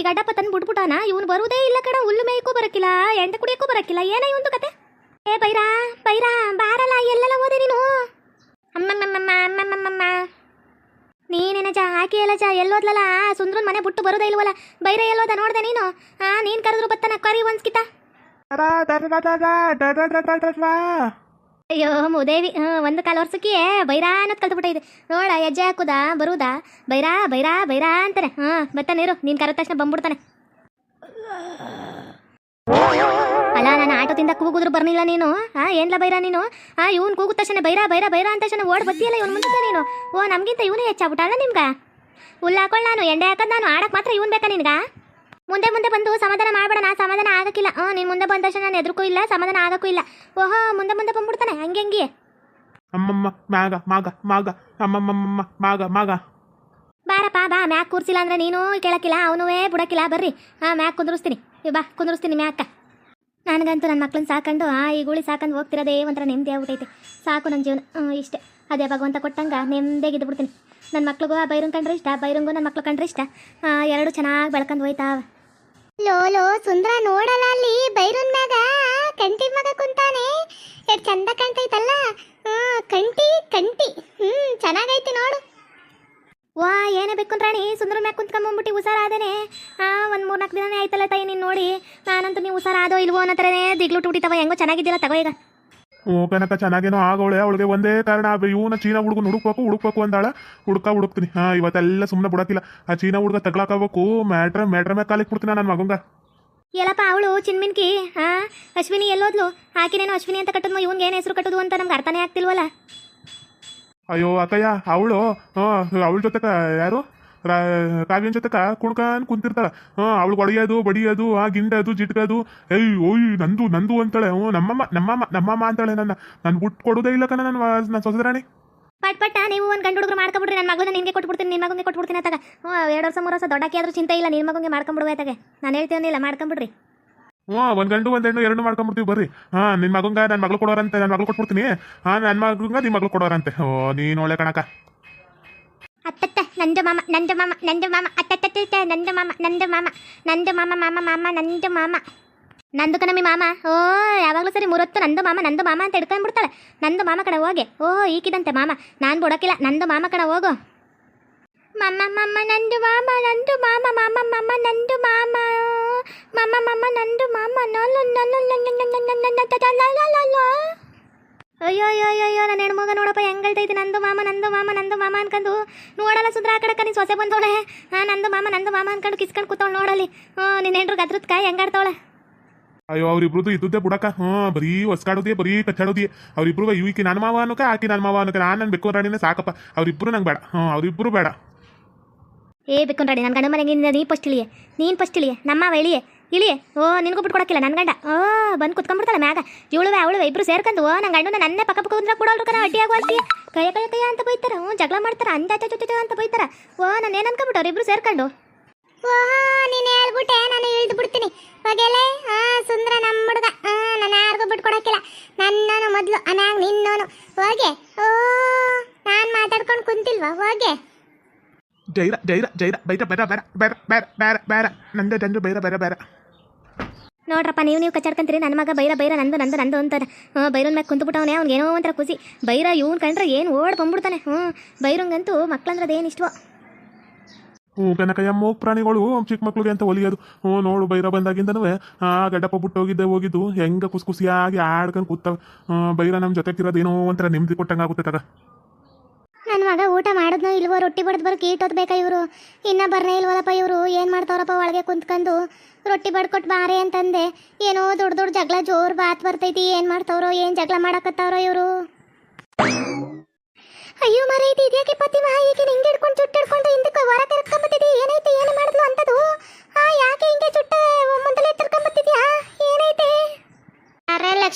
ಈ ಗಡ್ಡಪ್ಪ ತಂದು ಬಿಟ್ಬಿಟ್ಟಾನ ಇವನು ಬರುವುದೇ ಇಲ್ಲ ಕಣ ಹುಲ್ಲು ಮೇಯಕ್ಕೂ ಬರಕ್ಕಿಲ್ಲ ಎಂಡ ಕುಡಿಯಕ್ಕೂ ಬರಕ್ಕಿಲ್ಲ ಏನ ಇವಂದು ಕತೆ ಏ ಬೈರಾ ಬೈರಾ ಬಾರಲ್ಲ ಎಲ್ಲೆಲ್ಲ ಹೋದೆ ನೀನು ಅಮ್ಮಮ್ಮಮ್ಮ ಅಮ್ಮಮ್ಮಮ್ಮ ನೀನೇನಜ ಎಲ್ಲ ಜಾ ಎಲ್ಲೋದ್ಲಲ್ಲ ಸುಂದ್ರನ್ ಮನೆ ಬಿಟ್ಟು ಬರೋದೇ ಇಲ್ವಲ್ಲ ಬೈರ ಎಲ್ಲೋದ ನೋಡ್ದೆ ನೀನು ಹಾ ನೀನ್ ಕರೆದ್ರು ಬತ್ತನ ಕರಿ ಒಂದ್ಕಿತ ಅಯ್ಯೋ, ಮುದೇವಿ ಒಂದು ಕಾಲು ವರ್ಷಕ್ಕೆ ಬೈರಾ ಅನ್ನೋದು ಕಲ್ತ್ಬಿಟ್ಟೈತೆ ನೋಡ, ಹೆಜ್ಜೆ ಹಾಕುದಾ, ಬರುದಾ? ಬೈರಾ ಬೈರಾ ಬೈರಾ ಅಂತಾನೆ. ಹಾಂ, ಬರ್ತಾನೆ ಇರು, ನೀನು ಕರೆದ ತಕ್ಷಣ ಬಂದ್ಬಿಡ್ತಾನೆ. ಅಲ್ಲ, ನಾನು ಆಟೋ ತಿಂದ ಕೂಗಿದ್ರು ಬರ್ನಿಲ್ಲ ನೀನು. ಹಾ ಏನ್ಲ ಬೈರಾ ನೀನು? ಹಾ ಇವ್ನು ಕೂಗಿದ ತಕ್ಷಣ ಬೈರಾ ಬೈರಾ ಬೈರಾ ಅಂತ ತಕ್ಷಣ ಓಡ್ ಬತ್ತಿಯಲ್ಲ ಇವ್ನು ಮುಂದೆ ನೀನು? ಓ, ನಮ್ಗಿಂತ ಇವನೇ ಹೆಚ್ಚಾಗ್ಬಿಟ್ಟಲ್ಲ ನಿಮ್ಗ? ಹುಲ್ಲು ನಾನು, ಎಂಡೆ ಹಾಕೋದು ನಾನು ಆಡಕ್ಕೆ ಮಾತ್ರ ಇವನ್ ಬೇಕಾ ನಿನ್ಗ? ಮುಂದೆ ಮುಂದೆ ಬಂದು ಸಮಾಧಾನ ಮಾಡ್ಬೇಡ ನಾ ಸಮಾಧಾನ ಆಗಕ್ಕಿಲ್ಲ. ಹ್ಞೂ ನೀನು ಮುಂದೆ ಬಂದ ತಕ್ಷಣ ನಾನು ಎದ್ರಕ್ಕೂ ಇಲ್ಲ ಸಮಾಧಾನ ಆಗಕ್ಕೂ ಇಲ್ಲ. ಓಹೋ ಮುಂದೆ ಮುಂದೆ ಬಂದ್ಬಿಡ್ತಾನೆ ಹಂಗೆ ಹಂಗೆ? ಅಮ್ಮಮ್ಮ ಮ್ಯಾಗ ಮಾಗ ಮಾಗ. ಅಮ್ಮಮ್ಮಮ್ಮ ಮಾಗ ಮಾಗ. ಬಾರಪ್ಪ ಬಾ ಮ್ಯಾಕ್ ಕೂರ್ಸಿಲ್ಲ ಅಂದ್ರೆ ನೀನು ಕೇಳಕ್ಕಿಲ್ಲ ಅವನುವೇ ಬಿಡಕ್ಕಿಲ್ಲ ಬರ್ರಿ. ಹಾಂ ಮ್ಯಾಕ್ ಕುಂದ್ರಿಸ್ತೀನಿ. ಇವ್ ಬಾ ಕುಂದ್ರಿಸ್ತೀನಿ ಮ್ಯಾಕ ನನಗಂತೂ ನನ್ನ ಮಕ್ಳನ್ನ ಸಾಕೊಂಡು ಆ ಈ ಗುಳಿ ಸಾಕೊಂಡು ಹೋಗ್ತಿರೋದೇ ಒಂಥರ ನೆಮ್ಮದಿ ಆಗ್ಬಿಟ್ಟೈತೆ ಸಾಕು ನನ್ನ ಜೀವನ. ಹ್ಞೂ ಇಷ್ಟೇ. ಅದೇ ಭಗವಂತ ಕೊಟ್ಟಂಗ ನೆಮ್ಮದಿಯಾಗಿದ್ದು ಬಿಡ್ತೀನಿ ನನ್ನ ಮಕ್ಳಿಗೂ ಆ ಬೈರಂಗ್ ಕಂಡ್ರೆ ಇಷ್ಟ ಬೈರಂಗೂ ನನ್ನ ಮಕ್ಳು ಕಂಡ್ರೆ ಇಷ್ಟ. ಆ, ಎರಡು ಚೆನ್ನಾಗಿ ಬೆಳ್ಕೊಂಡು ಹೋಯ್ತಾವ. ಲೋ ಲೋ, ಸುಂದ್ರ ನೋಡಲ್ಲ ಅಲ್ಲಿ ಬೈರನ್ ಮ್ಯಾಗ. ಕಂಟಿ ಮಗ ಕುಂತಾನೆ. ಎಷ್ಟು ಚಂದ ಕಾಣ್ತೈತಲ್ಲ. ಕಂಟಿ ಕಂಟಿ ಹ್ಞೂ ಚೆನ್ನಾಗೈತಿ ನೋಡು. ವಾ, ಏನೇ ಬೇಕು ರಾಣಿ. ಸುಂದರ ಮ್ಯಾಗ ಕುಂತ್ಕೊಂಬಂದ್ಬಿಟ್ಟು ಹುಷಾರಾದೇನೆ. ಆ, ಒಂದು ಮೂರ್ನಾಲ್ಕು ದಿನನೇ ಆಯ್ತಲ್ಲ ತಾಯಿ ನೀನು ನೋಡಿ. ನಾನಂತೂ ನೀವು ಹುಷಾರಾದೋ ಇಲ್ವೋ ಅನ್ನೋ ಥರನೇ ದಿಗ್ಲು ಟುಟಿತವ ಹೆಂಗೋ ಚೆನ್ನಾಗಿದ್ದಿಲ್ಲ ತಗೋ ಈಗ. ಓ ಕನಕ ಚೆನ್ನಾಗೇನೋ ಆಗೋಳೆ ಅವಳಿಗೆ ಒಂದೇ ಕಾರಣ ಇವನ ಚೀನಾ ಹುಡುಗನ ಹುಡುಕ್ಬೇಕು ಹುಡುಕ್ಬೇಕು ಅಂದಾಳ. ಹುಡುಕ ಹುಡುಕ್ತೀನಿ. ಹಾ ಇವತ್ತೆಲ್ಲ ಸುಮ್ಮನೆ ಬಿಡಕ್ಕಿಲ್ಲ. ಆ ಚೀನಾ ಹುಡುಗ ತಗ್ಲಾಕಬೇಕು ಮ್ಯಾಟ್ರ ಮ್ಯಾಟ್ರ ಮ್ಯಾಗ ಕಾಲಿಗೆ ಬಿಡ್ತೀನಿ ನನ್ನ ಮಗಂಗ. ಎಲ್ಲಪ್ಪ ಅವಳು ಚಿನ್ಮಿನ್ಕಿ ಹಾ? ಅಶ್ವಿನಿ ಎಲ್ಲೋದ್ಲು? ಆಕಿನೇನು ಅಶ್ವಿನಿ ಅಂತ ಕಟ್ಟದ್ಮ ಇವನ್ಗೆ ಏನು ಹೆಸರು ಕಟ್ಟೋದು ಅಂತ ನಮ್ಗೆ ಅರ್ಥನೇ ಆಗ್ತಿಲ್ವಲ್ಲ? ಅಯ್ಯೋ ಅಕ್ಕಯ್ಯ ಅವಳು? ಅವಳ ಜೊತೆ ಯಾರು? ರಾ- ಕಾವ್ಯನ ಜೊತೆ ಕುಣ್ಕಾನ್ ಕುಂತಿರ್ತಾಳ. ಹಾ ಅವಳು ಒಡೆಯೋದು ಬಡಿಯೋದು ಆ ಗಿಂಡದು ಜಿಟ್ಕದು. ಏಯ್ ಓಯ್ ನಂದು ನಂದು ಅಂತಾಳೆ. ಹ್ಞೂ ನಮ್ಮಮ್ಮ ನಮ್ಮಮ್ಮ ನಮ್ಮಮ್ಮ ಅಂತಾಳೆ ನನ್ನ. ನಾನು ಬಿಟ್ಟು ಕೊಡೋದೇ ಇಲ್ಲ ಕಣ ನನ್ನ ಸೊಸದ್ರಾಣಿ ಪಟ್ ಪಟ್ಟ ನೀವು ಒಂದು ಗಂಡು ಹುಡುಗರು ಮಾಡ್ಕೊಬಿಡ್ರಿ. ನನ್ನ ಮಗನ ನಿಮಗೆ ಕೊಟ್ಬಿಡ್ತೀನಿ ನಿಮ್ಮ ಮಗನಿಗೆ ಕೊಟ್ಬಿಡ್ತೀನಿ ಅತ್ತಾಗ ಹ್ಞೂ ಎರಡು ವರ್ಷ ಮೂರು ವರ್ಷ ದೊಡ್ಡಕ್ಕೆ ಆದ್ರೂ ಚಿಂತೆ ಇಲ್ಲ ನಿಮ್ಮ ಮಗನಿಗೆ ಮಾಡ್ಕೊಂಬಿಡುವೆ ಅತ್ತಾಗೆ ನಾನು ಹೇಳ್ತೀನಿಲ್ಲ ಮಾಡ್ಕೊಂಬಿಡ್ರಿ. ಹ್ಞೂ ಒಂದು ಗಂಡು ಒಂದು ಹೆಣ್ಣು ಎರಡು ಮಾಡ್ಕೊಂಬಿಡ್ತೀವಿ ಬರ್ರಿ. ಹಾಂ ನಿನ್ನ ಮಗಂಗ ನನ್ನ ಮಗಳು ಕೊಡೋರಂತೆ ನನ್ನ ಮಗಳು ಕೊಟ್ಬಿಡ್ತೀನಿ. ಹಾಂ ನನ್ನ ಮಗಂಗ ನಿಮ್ಮ ಮಗಳು ಕೊಡೋರಂತೆ. ಓ ನೀನು ಒಳ್ಳೆ ಕಣಕ ಅತ್ತತ್ತ ನಂದು ಮಾಮ ನಂದು ಮಾಮ ನಂದು ಮಾಮ ಅತ್ತತ್ತ ನಂದು ಮಾಮ ನಂದು ಮಾಮ ನಂದು ಮಾಮ ಮಾಮ ಮಾಮ ನಂದು ಮಾಮ ನಂದು ಕಣಮಿ ಮಾಮ ಓ ಯಾವಾಗಲೂ ಸರಿ ಮೂರೊತ್ತು ನಂದು ಮಾಮ ನಂದು ಮಾಮ ಅಂತ ಹಿಡ್ಕೊಂಡ್ಬಿಡ್ತಾಳೆ ನಂದು ಮಾಮ ಕಡೆ ಹೋಗಿ ಓ ಈಕಿದಂತೆ ಮಾಮ ನಾನು ಬಿಡೋಕಿಲ್ಲ ನಂದು ಮಾಮ ಕಡೆ ಹೋಗು ಮಮ್ಮ ಮಮ್ಮ ನಂದು ಮಾಮ ನಂದು ಮಾಮ ಮಾಮ ಮಮ್ಮ ನಂದು ಮಾಮ ಮಮ್ಮ ಮಮ್ಮ ನಂದು ಮಾಮ ನಲ್ಲು ನೊಲ್ಲು ಅಯ್ಯೋ ಅಯ್ಯೋ ಅಯ್ಯೋ ಅಯ್ಯೋ ನನ್ನ ಹೆಣ್ಮಗ ನೋಡಪ್ಪ ಹೆಂಗಳ್ತೈತಿ ನಂದು ಮಾಮ ನಂದು ಮಾಮ ನಂದು ಮಾಮ ಅನ್ಕೊಂಡು ನೋಡಲ್ಲ ಸುದ್ರ ಆ ಕಡೆ ಕನಿ ಸೊಸೆ ಬಂದವಳೆ. ಹಾ ನಂದು ಮಾಮ ನಂದು ಮಾಮ ಅನ್ಕೊಂಡು ಕಿಸ್ಕೊಂಡು ಕೂತವಳು ನೋಡಲಿ ಹ್ಞೂ ನಿನ್ನ ಹೆಂಡ್ರು ಗದ್ರದ್ ಕಾಯಿ ಹೆಂಗಾಡ್ತಾವಳೆ ಅಯ್ಯೋ ಅವ್ರಿಬ್ರದ್ದು ಇದ್ದುದ್ದೇ ಬುಡಕ. ಹ್ಞೂ ಬರೀ ಹೊಸ್ಕಾಡೋದಿ ಬರೀ ಕಚ್ಚಾಡೋದಿ ಅವ್ರಿಬ್ರು ಇವಕ್ಕೆ ನನ್ನ ಮಾವ ಅನ್ನೋಕೆ ಆಕಿ ನನ್ನ ಮಾವ ಅನ್ನೋಕೆ ನಾನು ನನ್ನ ಬೆಕ್ಕು ರಾಣಿನೇ ಸಾಕಪ್ಪ. ಅವ್ರಿಬ್ರು ನಂಗೆ ಬೇಡ. ಹ್ಞೂ ಅವ್ರಿಬ್ರು ಬೇಡ. ಏ ಬೇಕೊಂಡ್ರಾಡಿ ನನ್ನ ಗಂಡ ಮನೆಗೆ ನೀ ಫಸ್ಟ್ ಇಳಿಯೇ ನೀನು ಫಸ್ಟ್ ಇಳಿಯೇ ನಮ್ಮ ಇಳಿಯೆ ಇಳಿಯೆ ಓ ನಿನಗೂ ಬಿಟ್ಕೊಡಕ್ಕಿಲ್ಲ ನನ್ನ ಗಂಡ. ಓ ಬಂದು ಕುತ್ಕೊಂಡ್ಬಿಡ್ತಾಳೆ ಮ್ಯಾಗ. ಇವಳುವೆ ಅವಳುವೆ ಇಬ್ರು ಸೇರ್ಕೊಂಡು ಓ ನನ್ನ ಗಂಡನ ನನ್ನೇ ಪಕ್ಕ ಪಕ್ಕ ಕುಂದ್ರ ಕೊಡೋಲ್ರು ಕಣ ಅಡ್ಡಿ ಆಗುವಲ್ತಿ. ಕೈ ಕೈ ಕೈ ಅಂತ ಬೈತಾರ ಹ್ಞೂ ಜಗಳ ಮಾಡ್ತಾರ ಅಂದ ಚುಚ್ಚು ಅಂತ ಬೈತಾರ. ಓ ನಾನು ಏನು ಅನ್ಕೊಂಬಿಟ್ಟವ್ರು ಇಬ್ರು ಸೇರ್ಕೊಂಡು? ಓ ನೀನು ಹೇಳ್ಬಿಟ್ಟೆ ನಾನು ಇಳಿದು ಬಿಡ್ತೀನಿ. ಹೋಗೆಲೆ? ಹಾ ಸುಂದರ ನಮ್ಮ ಹುಡುಗ. ಹಾ ನಾನು ಯಾರಿಗೂ ಬಿಟ್ಕೊಡಕ್ಕಿಲ್ಲ. ನನ್ನೋನು ಮೊದಲು ಅನಾಗ ನಿನ್ನೋನು. ಹೋಗೆ. ಓ ನಾನು ಮಾತಾಡ್ಕೊಂಡು ಕುಂತಿಲ್ವಾ? ಹೋಗೆ. ಜೈರ ಜೈರ ಜೈರ. ಬೈರ ಬೇರೆ ಬೇರೆ ಬೇರೆ ಬೇರೆ ಬೇರೆ ಬೇರೆ ನಂದೇ ತಂದು ಬೈರ ಬೇರೆ ಬೇರೆ ನೋಡ್ರಪ್ಪ, ನೀವು ನೀವು ಕಚ್ಚಾಡ್ಕೊಂತೀರಿ, ನನ್ನ ಮಗ ಬೈರ ಬೈರ, ನಂದು ನಂದು ನಂದು ಅಂತಾರೆ. ಹ್ಞೂ ಬೈರನ್ ಕುಂತು ಕುಂತ್ಬಿಟ್ಟವನೇ ಅವ್ನಿಗೆ ಏನೋ ಒಂಥರ ಖುಷಿ. ಬೈರ ಇವ್ನು ಕಂಡ್ರೆ ಏನು ಓಡ್ ಬಂದ್ಬಿಡ್ತಾನೆ. ಹ್ಞೂ ಬೈರಂಗಂತೂ ಮಕ್ಳಂದ್ರೆ ಅದೇನು ಇಷ್ಟವೋ. ಹ್ಞೂ ಕನಕ ಮೂಗ್ ಪ್ರಾಣಿಗಳು ಚಿಕ್ಕ ಮಕ್ಳಿಗೆ ಅಂತ ಒಲಿಯೋದು. ಹ್ಞೂ ನೋಡು, ಬೈರ ಬಂದಾಗಿಂದನೂ, ಆ, ಗಡ್ಡಪ್ಪ ಬಿಟ್ಟು ಹೋಗಿದ್ದೆ ಹೋಗಿದ್ದು ಹೆಂಗೆ ಖುಷಿ ಖುಷಿಯಾಗಿ ಆಡ್ಕೊಂಡು ಕೂತಾವ. ಬೈರ ನಮ್ಮ ಜೊತೆಗಿರೋದು ಏನೋ ಒಂಥರ ನೆಮ್ಮದಿ ಕೊಟ್ಟಂಗೆ ಆಗುತ್ತೆ ತಗ ನನ್ನ ಮಗ ಊಟ ಮಾಡಿದ್ನೋ ಇಲ್ವೋ ರೊಟ್ಟಿ ಬಡ್ದು ಬರೋಕೆ ಈಟೋದ್ ಬೇಕಾ ಇವರು? ಇನ್ನ ಬರನೇ ಇಲ್ವಲ್ಲಪ್ಪ ಇವರು? ಏನು ಮಾಡ್ತಾವ್ರಪ್ಪ ಒಳಗೆ ಕುಂತ್ಕೊಂಡು ರೊಟ್ಟಿ ಬಡ್ಕೊಟ್ಟು ಬಾರೆ ಅಂತಂದೆ. ಏನೋ ದೊಡ್ಡ ದೊಡ್ಡ ಜಗಳ ಜೋರು ಬಾತ್ ಬರ್ತೈತಿ. ಏನು ಮಾಡ್ತಾವ್ರೋ, ಏನು ಜಗಳ ಮಾಡಕತ್ತಾವ್ರೋ ಇವರು? ಅಯ್ಯೋ ಮರ ಇದು ಇದ್ಯಾಕೆ ಪತಿವ ಈಗ ಹಿಂಗೆ ಹಿಡ್ಕೊಂಡು ಚುಟ್ಟಿಡ್ಕೊಂಡು ಹಿಂದಕ್ಕೆ ಹೊರ ತಿರ್ಕೊಂಬತ್ತಿದ್ದಿ ಏನೈತೆ, ಏನು ಮಾಡಿದ್ಲು ಅಂತದು?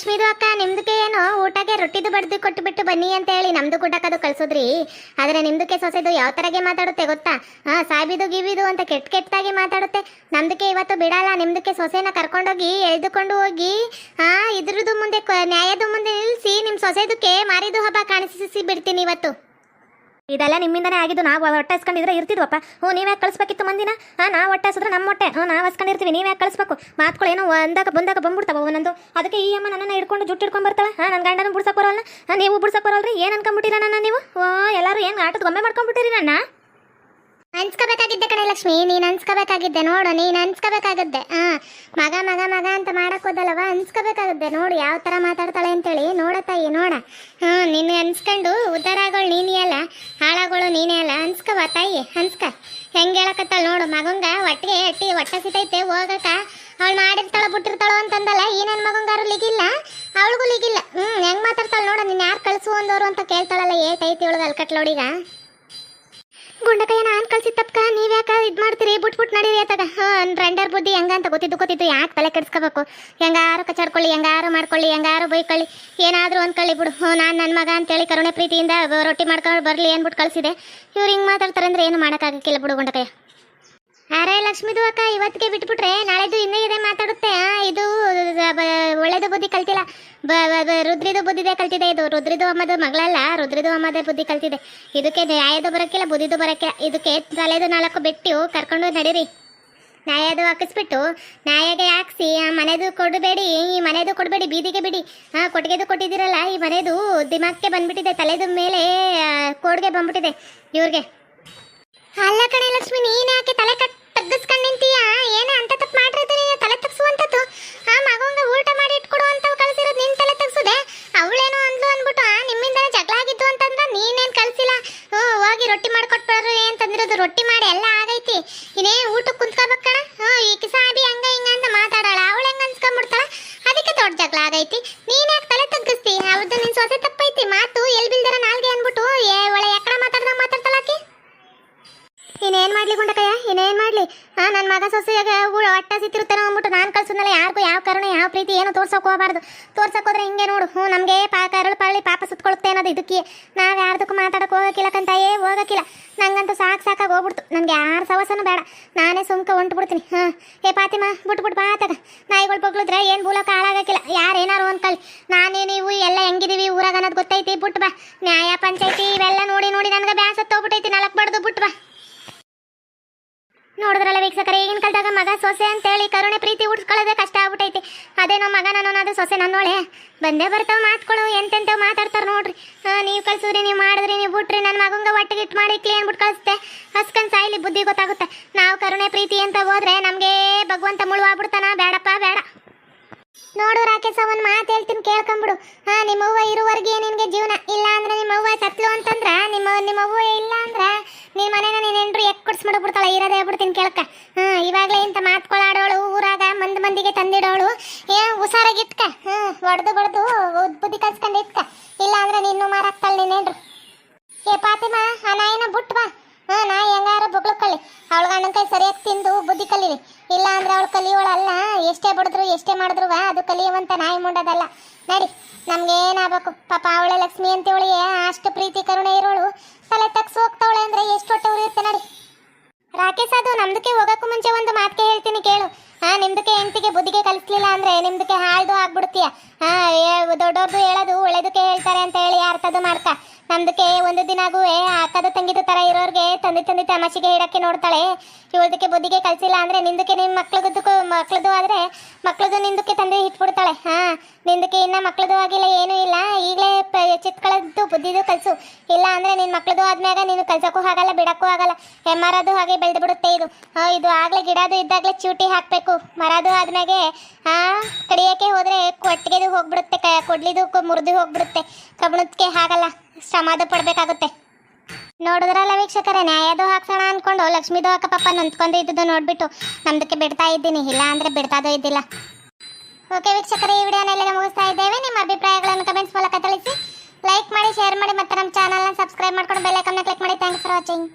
ಲಕ್ಷ್ಮೀದು ಅಕ್ಕ, ನಿಮ್ದಕ್ಕೆ ಏನು ಊಟಕ್ಕೆ ರೊಟ್ಟಿದು ಬಡ್ದು ಕೊಟ್ಟು ಬಿಟ್ಟು ಬನ್ನಿ ಅಂತ ಹೇಳಿ ನಮ್ದು ಕುಟಕ್ಕದು ಕಳ್ಸೋದ್ರಿ. ಆದ್ರೆ ನಿಮ್ದಕ್ಕೆ ಸೊಸೆದು ಯಾವ ತರಗೆ ಮಾತಾಡುತ್ತೆ ಗೊತ್ತಾ? ಹಾ ಸಾಬಿದು ಗಿವಿದು ಅಂತ ಕೆಟ್ಟ ಕೆಟ್ಟದಾಗಿ ಮಾತಾಡುತ್ತೆ. ನಮ್ದಕ್ಕೆ ಇವತ್ತು ಬಿಡಲ್ಲ, ನಿಮ್ದಕ್ಕೆ ಸೊಸೆನ ಕರ್ಕೊಂಡೋಗಿ ಎಳ್ದುಕೊಂಡು ಹೋಗಿ ಹಾ ಇದ್ರದ್ದು ಮುಂದೆ ನ್ಯಾಯದ ಮುಂದೆ ನಿಲ್ಲಿಸಿ ನಿಮ್ ಸೊಸೆದಕ್ಕೆ ಮಾರಿದು ಹಬ್ಬ ಕಾಣಿಸಿ ಬಿಡ್ತೀನಿ ಇವತ್ತು. ಇದೆಲ್ಲ ನಿಮ್ಮಿಂದನೇ ಆಗಿದ್ದು ನಾವು ಹೊಟ್ಟೆ ಹಸ್ಕೊಂಡಿದ್ರೆ ಇರ್ತಿದ್ವಪ್ಪ. ಹ್ಞೂ ನೀವ್ಯಾಕೆ ಕಳಿಸ್ಬೇಕಿತ್ತು ಮಂದಿನ? ಹಾಂ, ನಾವು ಹೊಟ್ಟೆ ಹಸಿದ್ರೆ ನಮ್ಮ ಹೊಟ್ಟೆ. ಹ್ಞೂ, ನಾವು ಹಸ್ಕೊಂಡಿರ್ತೀವಿ ನೀವ್ಯಾಕೆ ಕಳಿಸ್ಬೇಕು? ಮಾತುಗಳು ಏನೋ ಒಂದಾಗ ಬಂದಾಗ ಬಂದ್ಬಿಡ್ತಾವ ಒಂದೊಂದು ಅದಕ್ಕೆ ಈ ಅಮ್ಮ ನನ್ನನ್ನು ಹಿಡ್ಕೊಂಡು ಜುಟ್ಟು ಹಿಡ್ಕೊಂಡು ಬರ್ತಾಳೆ. ಹಾಂ ನನ್ನ ಗಂಡನ ಬಿಡ್ಸಕ್ಕೆ ಬರೋಲ್ಲ ನೀವು ಬಿಡ್ಸಕ್ಕೆ ಬರೋಲ್ರಿ ಏನು ಅನ್ಕೊಂಬಿಟ್ಟಿರ ನನ್ನ ನೀವು? ಓ, ಎಲ್ಲರೂ ಏನು ಆಟದ ಗೊಂಬೆ ಮಾಡ್ಕೊಂಡ್ಬಿಟ್ಟಿರಿ ನನ್ನ ಅನ್ಸ್ಕೋಬೇಕಾಗಿದ್ದೆ ಕಣೆ ಲಕ್ಷ್ಮಿ, ನೀನ್ ಅನ್ಸ್ಕೋಬೇಕಾಗಿದ್ದೆ ನೋಡು, ನೀನ್ ಅನ್ಸ್ಕೋಬೇಕಾಗುತ್ತೆ ಹಾ ಮಗ ಮಗ ಮಗ ಅಂತ ಮಾಡಕ್ ಹೋದಲ್ಲವ, ಅನ್ಸ್ಕೋಬೇಕಾಗದ್ದೆ. ನೋಡು ಯಾವ ತರ ಮಾತಾಡ್ತಾಳೆ ಅಂತೇಳಿ. ನೋಡ ತಾಯಿ, ನೋಡ. ಹಾ, ನಿನ್ನ ಅನ್ಸ್ಕೊಂಡು ಉದ್ದಾರಗಳು ನೀನೇ ಅಲ್ಲ, ಹಾಳಾಗೋಳು ನೀನೇ ಅಲ್ಲ. ಅನ್ಸ್ಕವ ತಾಯಿ, ಅನ್ಸ್ಕ. ಹೆಂಗ್ ಹೇಳಕತ್ತಾಳ ನೋಡು. ಮಗಂಗ ಒಟ್ಟಿಗೆ ಅಟ್ಟಿ ಹೊಟ್ಟೆ ಸಿತೈತೆ, ಹೋಗಕ. ಅವಳು ಮಾಡಿರ್ತಾಳ, ಬಿಟ್ಟಿರ್ತಾಳು ಅಂತಂದಲ್ಲ, ಈ ನನ್ನ ಮಗಂಗಾರು ಲಿಗಿಲ್ಲ, ಅವಳಿಗೂ ಲಿಗಿಲ್ಲ. ಹ್ಮ್, ಹೆಂಗ್ ಮಾತಾಡ್ತಾಳ ನೋಡು, ನೀನು ಯಾರು ಕಳ್ಸು ಅಂದವರು ಅಂತ ಕೇಳ್ತಾಳಲ್ಲ ಏಟ್ ಐತಿ ಇವಳಿಗೆ ಅಲ್ಕಟ್ಲೋಡಿಗ ಗುಂಡಕಯ್ಯ, ನಾನ್ ನೀವು ಯಾಕ ಇದ್ ಮಾಡ್ತೀರಿ? ಬುಟ್ ಬುಟ್ ನಡೀರಿ ಅತ್ತಾಗ ರಂಡರ್ ಬುದ್ಧಿ ಹೆಂಗ ಅಂತ ಗೊತ್ತಿದ್ದು ಗೊತ್ತಿದ್ದು ಯಾಕೆ ತಲೆ ಕೆಡ್ಸ್ಕೋಬೇಕು? ಹೆಂಗಾರು ಕಚಾಡ್ಕೊಳ್ಳಿ ಹೆಂಗಾರು ಮಾಡ್ಕೊಳ್ಳಿ, ಹೆಂಗಾರು ಬೈಕೊಳ್ಳಿ. ಏನಾದ್ರೂ ಅಂದ್ಕೊಳ್ಳಿ ಬಿಡು. ನಾನು ನನ್ನ ಮಗ ಅಂತೇಳಿ ಕರುಣೆ ಪ್ರೀತಿಯಿಂದ ರೊಟ್ಟಿ ಮಾಡ್ಕೊಂಡು ಬರಲಿ ಅಂದ್ಬಿಟ್ಟು ಕಳ್ಸಿದೆ. ಇವ್ರು ಹಿಂಗೆ ಮಾತಾಡ್ತಾರೆ ಅಂದ್ರೆ ಏನು ಮಾಡೋಕ್ಕಾಗಕ್ಕಿಲ್ಲ ಬಿಡು ಗುಂಡಕಯ್ಯ. ಅರೆ ಲಕ್ಷ್ಮೀದು ಅಕ್ಕ, ಇವತ್ತಿಗೆ ಬಿಟ್ಬಿಟ್ರೆ ನಾಳೆದು ಇನ್ನೇ ಇದೆ ಮಾತಾಡುತ್ತೆ. ಇದು ಒಳ್ಳೇದು ಬುದ್ಧಿ ಕಲ್ತಿಲ್ಲ. ರುದ್ರಿದು ಬುದ್ಧಿದೆ ಕಲ್ತಿದೆ ಇದು. ರುದ್ರಿದು ಅಮ್ಮದು ಮಗಳಲ್ಲ, ರುದ್ರಿದು ಅಮ್ಮದ ಬುದ್ಧಿ ಕಲ್ತಿದೆ. ಇದಕ್ಕೆ ನ್ಯಾಯದು ಬರೋಕ್ಕಿಲ್ಲ, ಬುದ್ಧಿದು ಬರೋಕ್ಕಿಲ್ಲ ಇದಕ್ಕೆ ತಲೆದು ನಾಲ್ಕು ಬೆಟ್ಟು ಕರ್ಕೊಂಡು ನಡೀರಿ. ನ್ಯಾಯದು ಹಾಕಿಸ್ಬಿಟ್ಟು, ನ್ಯಾಯಗೆ ಹಾಕ್ಸಿ, ಆ, ಮನೆದು ಕೊಡಬೇಡಿ, ಈ ಮನೆದು ಕೊಡಬೇಡಿ, ಬೀದಿಗೆ ಬಿಡಿ. ಹಾಂ ಕೊಟ್ಟಿಗೆದು ಕೊಟ್ಟಿದ್ದೀರಲ್ಲ, ಈ ಮನೆದು ದಿಮಾಕ್ಕೆ ಬಂದ್ಬಿಟ್ಟಿದೆ, ತಲೆದು ಮೇಲೆ ಕೋಡ್ಗೆ ಬಂದ್ಬಿಟ್ಟಿದೆ, ಇವ್ರಿಗೆ. ಅಲ್ಲ ಕಣೆ ಲಕ್ಷ್ಮಿ, ನೀನ್ ಯಾಕೆ ತಲೆ ಆಗೈತಿ ನೀನ್ ಯಾಕೆ ತಲೆ ತಗ್ಗಿಸ್ತಿ? ಅವ್ರದ್ದು ನಿನ್ ಸೊಸೆ ತಪ್ಪೈತಿ. ಮಾತು ಎಲ್ ಬಿಲ್ದರ ನಾಲ್ಗೆ ಅನ್ಬಿಟ್ಟು ಏ, ಒಳ್ಳೆ ಎಕ್ಕಡ ಮಾತಾಡ್ದ ಮಾತಾಡ್ತಲಾಕಿ ಇನ್ನೇನ್ ಮಾಡ್ಲಿ ಗುಂಡಕಯ್ಯ? ಇನ್ನೇನ್ ಮಾಡ್ಲಿ? ಹಾ ನನ್ನ ಮಗ ಸೊಸೆಯಾಗ ಒಟ್ಟ ಸಿತ್ತಿರುತ್ತೇನೋ ಅಂದ್ಬಿಟ್ಟು ನಾನು ಕಳ್ಸಿದ್ನಲ್ಲ ಯಾರಿಗೂ ಯಾವ ಕಾರಣ, ಯಾವ ಪ್ರೀತಿ, ಏನು ತೋರ್ಸಕ್ ಹೋಗಬಾರ್ದು. ತೋರ್ಸಕ್ ಹೋದ್ರೆ ಹಿಂಗೆ ನೋಡು. ಹ್ಞೂ, ನಮಗೆ ಪಾ ಕರಳು ಪಳ್ಳಿ ಪಾಪ ಸುತ್ಕೊಳುತ್ತೆ ಅನ್ನೋದು ಇದಕ್ಕೆ. ನಾವು ಯಾರ್ದಕ್ಕೂ ಮಾತಾಡಕ್ಕೆ ಹೋಗಕ್ಕಿಲ್ಲ ಕಂತಾಯೇ, ಹೋಗಕ್ಕಿಲ್ಲ. ನಂಗಂತೂ ಸಾಕು ಸಾಕಾಗಿ ಹೋಗ್ಬಿಡ್ತು. ನನಗೆ ಯಾರು ಸವಸನೂ ಬೇಡ. ನಾನೇ ಸುಮ್ಕ ಹೊಂಟ್ಬಿಡ್ತೀನಿ. ಹಾಂ, ಏ ಪಾತಿಮಾ ಬಿಟ್ಬಿಟ್ಟು ಬಾ ತಗ ನಾಯಿಗಳು ಬಗ್ಳಿದ್ರೆ ಏನು ಬೂಲಕ್ಕೆ ಹಾಳಾಗಕ್ಕಿಲ್ಲ. ಯಾರು ಏನಾರು ಅನ್ಕೊಳ್ಳಿ ನಾನೇ ನೀವು ಎಲ್ಲ ಹೆಂಗಿದೀವಿ ಊರಾಗ ಅನ್ನೋದು ಗೊತ್ತೈತಿ. ಬಿಟ್ಟು ಬಾ. ನ್ಯಾಯ ಪಂಚಾಯತಿ ಇವೆಲ್ಲ ನೋಡಿ ನೋಡಿ ನನಗೆ ಬ್ಯಾಸತ್ತೋಗ್ಬಿಟ್ಟೈತಿ ನಾಲ್ಕು ಬಡ್ದು ಬಿಟ್ಟು ಬಾ. ನೋಡಿದ್ರಲ್ಲ ವೀಕ್ಷಕರ, ಈಗಿನ ಕಾಲದಾಗ ಮಗ ಸೊಸೆ ಅಂತೇಳಿ ಕರುಣೆ ಪ್ರೀತಿ ಉಡ್ಸ್ಕೊಳ್ಳೋದೇ ಕಷ್ಟ ಆಗ್ಬಿಟ್ಟೈತಿ. ಅದೇ ನಮ್ಮ ಮಗ ನಾನು ಅದು ಸೊಸೆ ನನ್ನೋಳೆ, ಬಂದೇ ಬರ್ತಾವ ಮಾತ್ಗಳು ಎಂತೆಂತವ್ ಮಾತಾಡ್ತಾರೆ ನೋಡ್ರಿ. ನೀವು ಕಳ್ಸಿದ್ರಿ, ನೀವು ಮಾಡಿದ್ರಿ, ನೀವು ಬಿಟ್ರಿ ನನ್ನ ಮಗಂಗೆ ಒಟ್ಟಿಗೆ ಇಟ್ಟು ಮಾಡಿ ಕ್ಲೀನ್ ಬಿಟ್ಟು ಕಳಿಸ್ತೆ ಹಸ್ಕನ್ ಸಾಯಿಲಿ ಬುದ್ಧಿ ಗೊತ್ತಾಗುತ್ತೆ. ನಾವು ಕರುಣೆ ಪ್ರೀತಿ ಅಂತ ಹೋದ್ರೆ ನಮಗೆ ಭಗವಂತ ಮುಳುವಾಗ್ಬಿಡ್ತಾನ. ಬೇಡಪ್ಪ, ಬೇಡ. ನೋಡು ರಾಕೇಶ ಅವನ್ ಮಾತು ಹೇಳ್ತೀನಿ, ಕೇಳ್ಕೊಂಬಿಡು. ಹಾ, ನಿಮ್ಮವ್ವ ಇರುವರೆಗೆ ನಿನ್ಗೆ ಜೀವನ ಇಲ್ಲ ಅಂದ್ರೆ ನಿಮ್ಮವ್ವ ಸತ್ಲು ಅಂತಂದ್ರ, ನಿಮ್ಮ, ನಿಮ್ಮವ್ವ ಇಲ್ಲ ಅಂದ್ರ ನಿನ್ ಮನೇನ ನೀನ್ ಹೆಂಡ್ರು ಎಕ್ ಕುಡ್ಸ್ ಮಾಡ್ಬಿಡ್ತಾಳ ಇರೋದೇ ಬಿಡ್ತೀನಿ ಕೇಳ್ಕ ಹಾ, ಇವಾಗ್ಲೇ ಇಂತ ಮಾತ್ಕೊಳಾಡೋಳು, ಊರಾಗ ಮಂದಿ ಮಂದಿಗೆ ತಂದಿಡೋಳು, ಏ, ಹುಷಾರಾಗಿಟ್ಕ. ಹ್ಮ್ ಹೊಡ್ದು ಬಡ್ದು ಬುದ್ಧಿ ಕಲ್ಸ್ಕೊಂಡು ಇಟ್ಕ. ಇಲ್ಲ ಅಂದ್ರೆ ನಿನ್ನೂ ಮಾರಾಕ್ತಾಳ ನೀನೇನ್ರು ಏ, ಪಾತಿಮಾ, ಆ ನಾಯಿನ ಬುಟ್ ಬಾ ಹಾ, ನಾ ಹೆಂಗಾರ ಬೊಗ್ಳಕ್ಕಳ್ಳಿ ಅವಳ ಗಂಡನ ಕೈ ಸರಿಯಾಗಿ ತಿಂದು ಬುದ್ಧಿ ಕಲೀಲಿ. ಇಲ್ಲ ಅಂದ್ರೆ ಅವಳು ಕಲಿಯೋಳಲ್ಲ, ಎಷ್ಟೇ ಬಿಡಿದ್ರು ಎಷ್ಟೇ ಮಾಡಿದ್ರು ಅದು ಕಲಿಯುವಂತ ನಾಯಿ ಮುಂಡದಲ್ಲ. ನಡಿ, ನಮ್ಗೇನಾಗಬೇಕು? ಪಾಪ ಅವಳೆ ಲಕ್ಷ್ಮಿ ಅಂತೇವಳಿಗೆ ಅಷ್ಟು ಪ್ರೀತಿ, ಕರುಣೆ ಇರೋಳು. ತಲೆ ತಗ್ಸ್ ಹೋಗ್ತಾವಳೆ ಅಂದ್ರೆ ಎಷ್ಟು ಹೊಟ್ಟೆ ಉರಿಯುತ್ತೆ ನಡಿ. ರಾಕೇಶ್ ಅದು, ನಮ್ದಕ್ಕೆ ಹೋಗಕ್ಕೂ ಮುಂಚೆ ಒಂದು ಮಾತಿಗೆ ಹೇಳ್ತೀನಿ ಕೇಳು. ಹಾ, ನಿಮ್ದಕ್ಕೆ ಹೆಂಡತಿಗೆ ಬುದ್ಧಿಗೆ ಕಲಿಸ್ಲಿಲ್ಲ ಅಂದ್ರೆ ನಿಮ್ದಕ್ಕೆ ಹಾಳ್ದು ಆಗ್ಬಿಡ್ತೀಯ? ಹಾ ದೊಡ್ಡವ್ರದ್ದು ಹೇಳೋದು, ಒಳ್ಳೇದಕ್ಕೆ ಹೇಳ್ತಾರೆ ಅಂತ ಹೇಳಿ ಅರ್ಥದ್ದು ಮಾಡ್ಕ ನಮ್ದಕ್ಕೆ ಒಂದು ದಿನಾಗೂ ಅಕ್ಕದ ತಂಗಿದ ತರ ಇರೋರ್ಗೆ ತಂದೆ ತಂದೆ ತಮಾಷೆಗೆ ಇಡಕ್ಕೆ ನೋಡ್ತಾಳೆ. ಇವಳದಕ್ಕೆ ಬುದ್ಧಿಗೆ ಕಲ್ಸಿಲ್ಲ ಅಂದ್ರೆ ನಿಂದಕ್ಕೆ ನಿಮ್ ಮಕ್ಳದ್ದು ಮಕ್ಳದು ಆದ್ರೆ ಮಕ್ಳದ್ದು ನಿಂದಕ್ಕೆ ತಂದೆ ಇಟ್ಬಿಡ್ತಾಳೆ. ಹಾ, ನಿಂದಕ್ಕೆ ಇನ್ನ ಮಕ್ಳದು ಆಗಿಲ್ಲ, ಏನೂ ಇಲ್ಲ. ಈಗಲೇ ಚಿತ್ಕೊಳ್ಳೋದು ಬುದ್ಧಿದು ಕಲ್ಸು. ಇಲ್ಲ ಅಂದ್ರೆ ನಿನ್ ಮಕ್ಳದು ಆದ್ಮ್ಯಾಗ ನೀನು ಕಲ್ಸಕ್ಕೂ ಆಗಲ್ಲ, ಬಿಡಕ್ಕೂ ಆಗಲ್ಲ. ಹೆಮ್ಮರದು ಹಾಗೆ ಬೆಳೆದು ಬಿಡುತ್ತೆ ಇದು ಇದು ಆಗ್ಲೇ ಗಿಡದು ಇದ್ದಾಗ್ಲೇ ಚೂಟಿ ಹಾಕ್ಬೇಕು. ಮರದು ಆದ್ಮ್ಯಾಗೆ ಆ ಕಡಿಯಕ್ಕೆ ಹೋದ್ರೆ ಕೊಟ್ಟಿಗೆದು ಹೋಗ್ಬಿಡುತ್ತೆ ಕೊಡ್ಲಿದು ಮುರಿದು ಹೋಗ್ಬಿಡುತ್ತೆ. ಕಬ್ಬಣಕ್ಕೆ ಆಗಲ್ಲ ಶ್ರಮದ ಪಡ್ಬೇಕಾಗುತ್ತೆ. ನೋಡಿದ್ರಲ್ಲ ವೀಕ್ಷಕರೇ ನ್ಯಾಯದು ಹಾಕ್ಸೋಣ ಅನ್ಕೊಂಡು ಲಕ್ಷ್ಮೀದು ಅಕ್ಕ ಪಾಪ ನಂತ್ಕೊಂಡು ಇದ್ದುದು ನೋಡ್ಬಿಟ್ಟು ನಮ್ದಕ್ಕೆ ಬಿಡ್ತಾ ಇದ್ದೀನಿ. ಇಲ್ಲ ಅಂದ್ರೆ ಬಿಡ್ತಾದೋ ಇದ್ದಿಲ್ಲ. ಓಕೆ ವೀಕ್ಷಕರೇ, ಈ ವಿಡಿಯೋನ ಇಲ್ಲಿಗೆ ಮುಗಿಸ್ತಾ ಇದ್ದೇವೆ. ನಿಮ್ಮ ಅಭಿಪ್ರಾಯಗಳನ್ನು ಕಮೆಂಟ್ಸ್ ಮೂಲಕ ತಿಳಿಸಿ ಲೈಕ್ ಮಾಡಿ ಶೇರ್ ಮಾಡಿ ಮತ್ತೆ ನಮ್ಮ ಚಾನಲ್ನ ಸಬ್ಸ್ಕ್ರೈಬ್ ಮಾಡ್ಕೊಂಡು ಬೆಲ್ ಐಕಾನ್ ಕ್ಲಿಕ್ ಮಾಡಿ. Thanks for watching